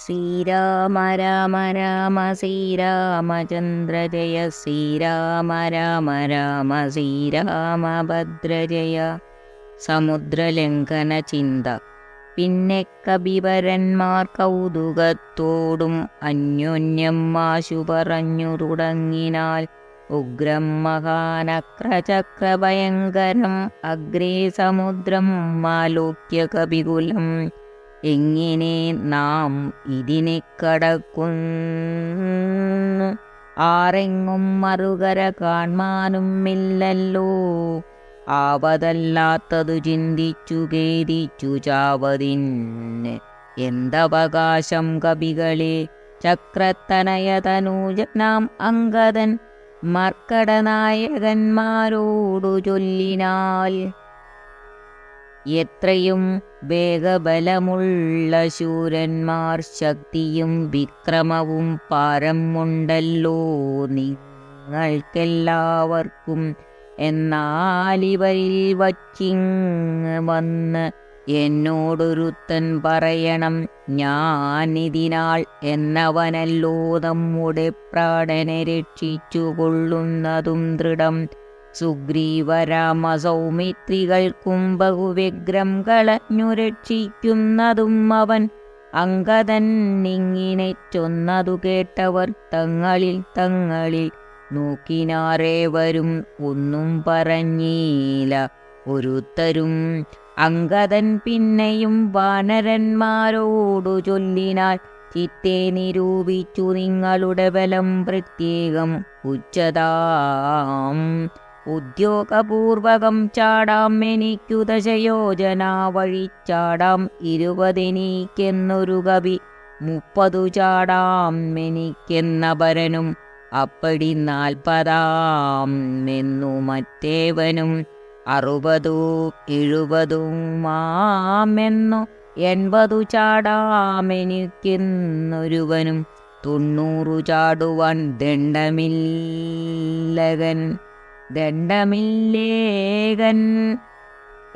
ശ്രീരാമ രാമ രാമ ശ്രീരാമചന്ദ്ര ജയ ശ്രീരാമ രാമ രാമ ശ്രീരാമഭദ്ര സമുദ്രലംഘന ചിന്ത പിന്നെ കവിവരന്മാർ കൗതുകത്തോടും അന്യോന്യം മാശു പറഞ്ഞു തുടങ്ങിനാൽ ഉഗ്രം മഹാനക്രചക്രഭയങ്കരം അഗ്രേ സമുദ്രം മാലോക്യ കവികുലം എങ്ങനെ നാം ഇതിനെ കടക്കുന്നു? ആരെങ്ങും മറുകര കാണാനുമില്ലല്ലോ ആവതല്ലാത്തതു ചിന്തിച്ചു ഖേദിച്ചു ചാവതിന് എന്തവകാശം കവികളെ ചക്രത്തനയതനൂജനാം അങ്കദൻ മർക്കടനായകന്മാരോടു ചൊല്ലിനാൽ എത്രയും വേഗബലമുള്ള ശൂരന്മാർ ശക്തിയും വിക്രമവും പാരമുണ്ടല്ലോ നിങ്ങൾക്കെല്ലാവർക്കും. എന്നാലിവരിൽ വച്ചിങ് വന്ന് എന്നോടൊരുത്തൻ പറയണം ഞാനിതിനാൾ എന്നവനല്ലോ നമ്മുടെ പ്രാണനെ രക്ഷിച്ചുകൊള്ളുന്നതും ദൃഢം. സുഗ്രീവരാമ സൗമിത്രികൾക്കും ബഹുവ്യഗ്രം കളഞ്ഞു രക്ഷിക്കുന്നതും അവൻ അങ്കദൻ ഇങ്ങിനെ ചൊന്നതു കേട്ടവർ തങ്ങളിൽ തങ്ങളിൽ നോക്കിനാറേവരും ഒന്നും പറഞ്ഞീല. ഒരുത്തരും അങ്കദൻ പിന്നെയും വാനരന്മാരോടു ചൊല്ലിനാൽ ചിത്തെ നിരൂപിച്ചു നിങ്ങളുടെ ബലം പ്രത്യേകം ഉച്ചതാം. ഉദ്യോഗപൂർവകം ചാടാം എനിക്കു ദശയോജന വഴി ചാടാം ഇരുപതിനീക്കെന്നൊരു കവി. മുപ്പതു ചാടാം എനിക്കെന്ന ഭരനും അപ്പടി നാൽപ്പതാം എന്നു മറ്റേവനും അറുപതു എഴുപതുമാമെന്നു എൺപതു ചാടാമെനിക്കെന്നൊരുവനും തൊണ്ണൂറു ചാടുവാൻ ദണ്ഡമില്ലകൻ. ദണ്ഡമില്ലേകൻ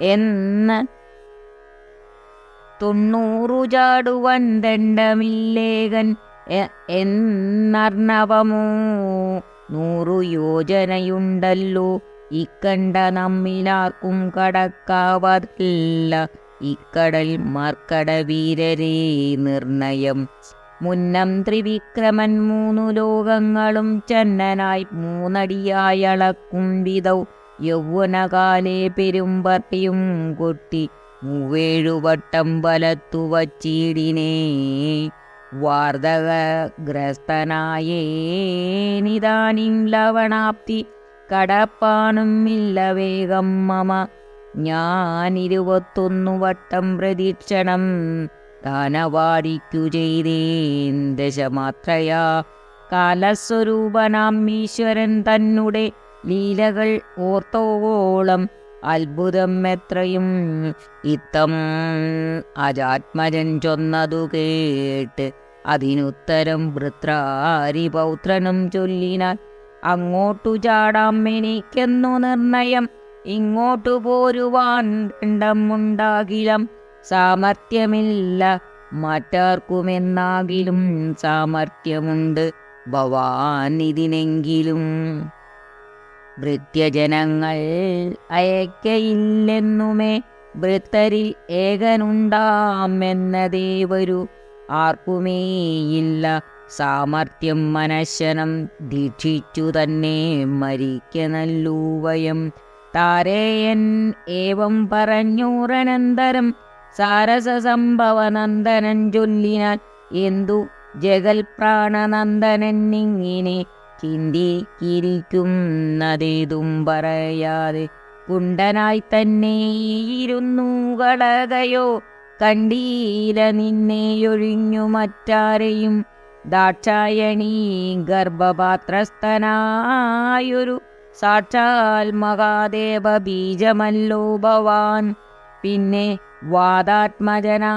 എന്ന് തൊണ്ണൂറു ചാടുവൻ ദണ്ഡമില്ലേകൻ എന്നർണവമോ. നൂറു യോജനയുണ്ടല്ലോ ഇക്കണ്ട നമ്മിലാർക്കും കടക്കാവതല്ല. ഇക്കടൽ മാർക്കട വീരരേ നിർണയം മുന്നം ത്രിവിക്രമൻ മൂന്നു ലോകങ്ങളും ചെന്നനായി മൂന്നടിയായി അളക്കും വിധൗ. യൗവനകാലേ കൊട്ടി മൂവേഴുവട്ടം വലത്തു വച്ചിടിനേ. വാർദ്ധകഗ്രസ്തനായേനിതാനിം ലവണാപ്തി കടപ്പാനും ഇല്ല വേഗം മമ. ഞാനിരുപത്തൊന്നു വട്ടം പ്രദീക്ഷണം ദാനവാടിക്കു ചെയ്തേൻ ദശമാത്രയാ. കാലസ്വരൂപനാം ഈശ്വരൻ തന്നുടെ ലീലകൾ ഓർത്തോളം അത്ഭുതം എത്രയും ഇത്തം അജാത്മജൻ ചൊന്നതു കേട്ട് അതിനുത്തരം വൃത്രാരിപൗത്രനും ചൊല്ലിനാൽ അങ്ങോട്ടു ചാടാം എനിക്കെന്നു നിർണയം ഇങ്ങോട്ടു പോരുവാൻ ദണ്ഡമുണ്ടാകിലും. സാമർഥ്യമില്ല. മറ്റാർക്കുമെന്നാകിലും സാമർഥ്യമുണ്ട്. ഭവാൻ ഇതിനെങ്കിലും. ഭൃത്യജനങ്ങൾ അയക്കയില്ലെന്നുമേ വൃത്തരിൽ ഏകനുണ്ടാമെന്നതേ വരൂ ആർക്കുമേയില്ല സാമർഥ്യം മനശനം ദീക്ഷിച്ചു തന്നെ മരിക്ക നല്ലൂവയം താരേയൻ ഏവം പറഞ്ഞൂറനന്തരം സാരസസംഭവനന്ദനൻ ചൊല്ലിനാൽ എന്തു ജഗൽ പ്രാണനന്ദനൻ ഇങ്ങനെ ചിന്തിക്കിരിക്കുന്നതേതും പറയാതെ കുണ്ടനായി തന്നെ ഇരുന്നു കളകയോ കണ്ടീല നിന്നെയൊഴിഞ്ഞു മറ്റാരെയും ദാക്ഷായണി ഗർഭപാത്രസ്ഥനായൊരു സാക്ഷാൽ മഹാദേവ ബീജമല്ലോ ഭവാൻ. പിന്നെ വാദാത്മജനാകയും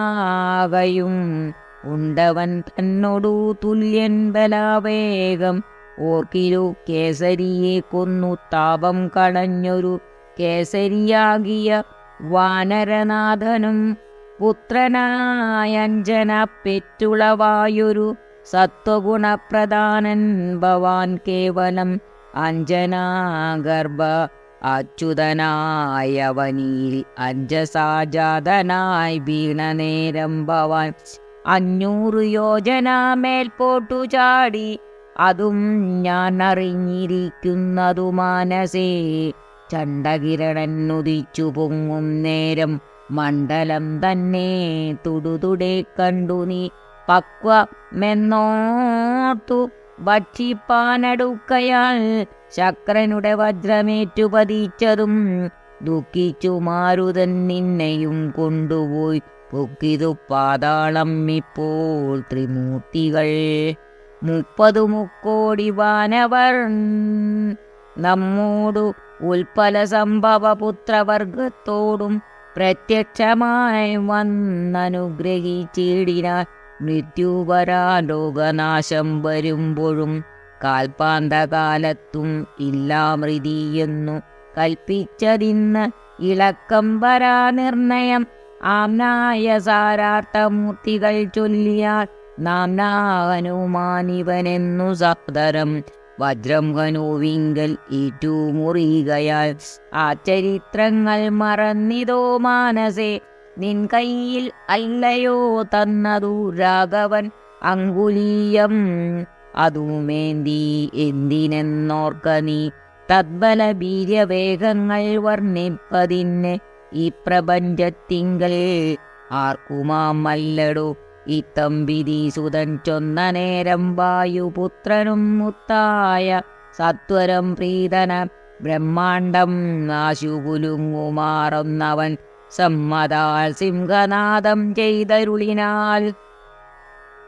ഉണ്ടവൻ തന്നോടു തുല്യൻ ബലാവേഗം. ഓർക്കിരു കേസരിയെ കൊന്നു താപം കളഞ്ഞൊരു കേസരിയാകിയ വാനരനാഥനും പുത്രനായ അഞ്ജന പെറ്റുളവായൊരു സത്വഗുണപ്രധാനൻ ഭവാൻ കേവലം അഞ്ജനാഗർഭ അച്യുതനായവനിൽ അഞ്ജസാജാതനായി വീണനേരം ഭവാൻ. അഞ്ഞൂറ് യോജന മേൽപോട്ടു ചാടി. അതും ഞാൻ അറിഞ്ഞിരിക്കുന്നതു മാനസേ ചണ്ടകിരണനുദിച്ചു പൊങ്ങും നേരം മണ്ഡലം തന്നെ തുടുതുടെ കണ്ടു നീ. പക്വമെന്നോർത്തു ഭക്ഷിപ്പാനടുക്കയാൽ ശക്രനുടെ വജ്രമേറ്റു പതിച്ചതും ദുഃഖിച്ചു മാരുതൻ നിന്നെയും കൊണ്ടുപോയി. പൊക്കിതു പാതാളം ഇപ്പോൾ ത്രിമൂർത്തികൾ. മുപ്പതു മുക്കോടി വാനവർ നമ്മോടു ഉൽപ്പല സംഭവ പുത്രവർഗത്തോടും പ്രത്യക്ഷമായി വന്നനുഗ്രഹിച്ചിടിനാൽ മൃത്യുവരാലോകനാശം വരുമ്പോഴും കാൽപാന്തകാലത്തും ഇല്ലാമൃതിയെന്നു കൽപ്പിച്ചതിന്ന് ഇളക്കം വരാ നിർണയം. ആംനായ സാരാർത്ഥമൂർത്തികൾ ചൊല്ലിയാൽ നാംനാ ഹനുമാനിവനെന്നു വജ്രം ഹനുവിങ്കൽ ഈറ്റുമുറിയുകയാൽ ആ ചരിത്രങ്ങൾ മറന്നിതോ മാനസേ നിൻ കയ്യിൽ അല്ലയോ തന്നതു രാഘവൻ അങ്കുലീയം. അതുമേന്തി എന്തിനെന്നോർക്ക നീ? തദ്ബല വീര്യവേഗങ്ങൾ വർണിപ്പതിന് ഈ പ്രപഞ്ചത്തിങ്കൽ ആർക്കുമാമല്ലടോ ഇത്തമ്പിതി സുതൻ ചൊന്ന നേരം വായുപുത്രനും മുത്തായ സത്വരം പ്രീതന ബ്രഹ്മാണ്ടം നാശുപുലുങ്ങുമാറുന്നവൻ സമ്മതാൽ സിംഹനാദം ചെയ്തരുളിനാൽ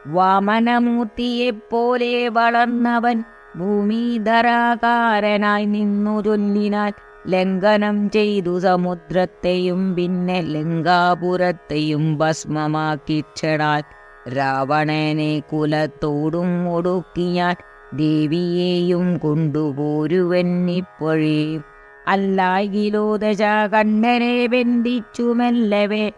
വാമനമൂർത്തിയെപ്പോലെ വളർന്നവൻ ഭൂമിധരാകാരനായി നിന്നു ചൊല്ലിനാൽ ലംഘനം ചെയ്തു സമുദ്രത്തെയും പിന്നെ ലങ്കാപുരത്തെയും ഭസ്മമാക്കിക്ഷണാൽ രാവണനെ കുലത്തോടും ഒടുക്കിയാൽ ദേവിയെയും കൊണ്ടുപോരുവെന്നിപ്പോഴേ അല്ലായിലോ ദശ കണ്ണനെ ബന്ധിച്ചു മെല്ലവേ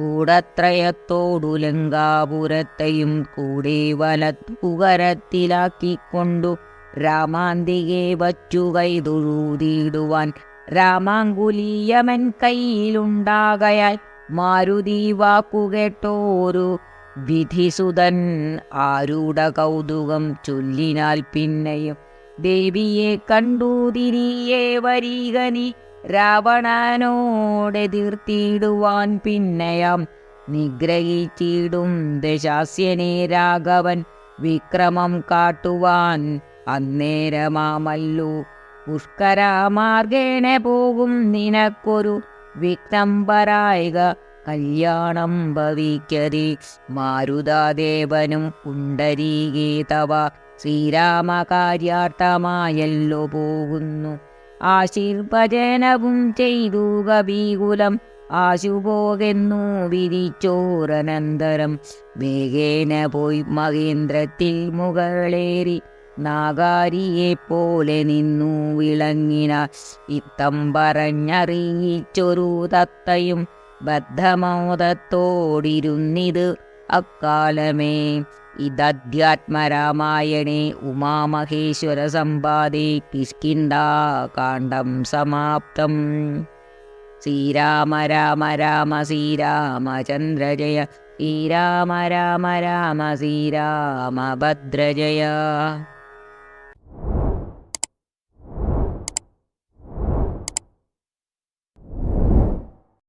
കൂടത്രയത്തോടു ലങ്കാപുരത്തെയും കൂടെ വലത്തുകരത്തിലാക്കിക്കൊണ്ടു രാമാന്തികെ വച്ചു കൈതൊഴുതിയിടുവാൻ രാമാങ്കുലീയമൻ കയ്യിലുണ്ടാകയാൽ മാരുതി വാക്കുകേട്ടോരു വിധിസുതൻ ആരുടെ കൗതുകം ചൊല്ലിനാൽ പിന്നെയും ദേവിയെ കണ്ടു തിരിയെ വരീകനി രാവണനോടെതിർത്തിയിടുവാൻ പിന്നെയാം. നിഗ്രഹിച്ചിടും ദശാസ്യനെ രാഘവൻ വിക്രമം കാട്ടുവാൻ. അന്നേരമാമല്ലു പുഷ്കരാമാർഗേണ പോകും നിനക്കൊരു വിഘ്നം പരായിക കല്യാണം ഭവിക്കതി. മാരുതാദേവനും കുണ്ടരീകേതവ ശ്രീരാമകാര്യാർത്ഥമായല്ലോ പോകുന്നു. ആശീർവചനവും ചെയ്തു കവികുലം. ആശുപോകെന്നു വിരിച്ചോരനന്തരം വേഗേന പോയി മഹേന്ദ്രത്തിൽ മുകളേറി. നാഗാരിയെ പോലെ നിന്നു വിളങ്ങിന. ഇത്തം പറഞ്ഞറിയിച്ചൊരു തത്തയും ബദ്ധമോദത്തോടിരുന്നിത് അക്കാലമേ. इदध्यात्मरामायणे उमामहेश्वरसम्पादे पिष्किन्दा समाप्तम् श्रीराम राम राम श्रीरामचन्द्रजय श्रीराम राम राम श्रीराम भद्रजय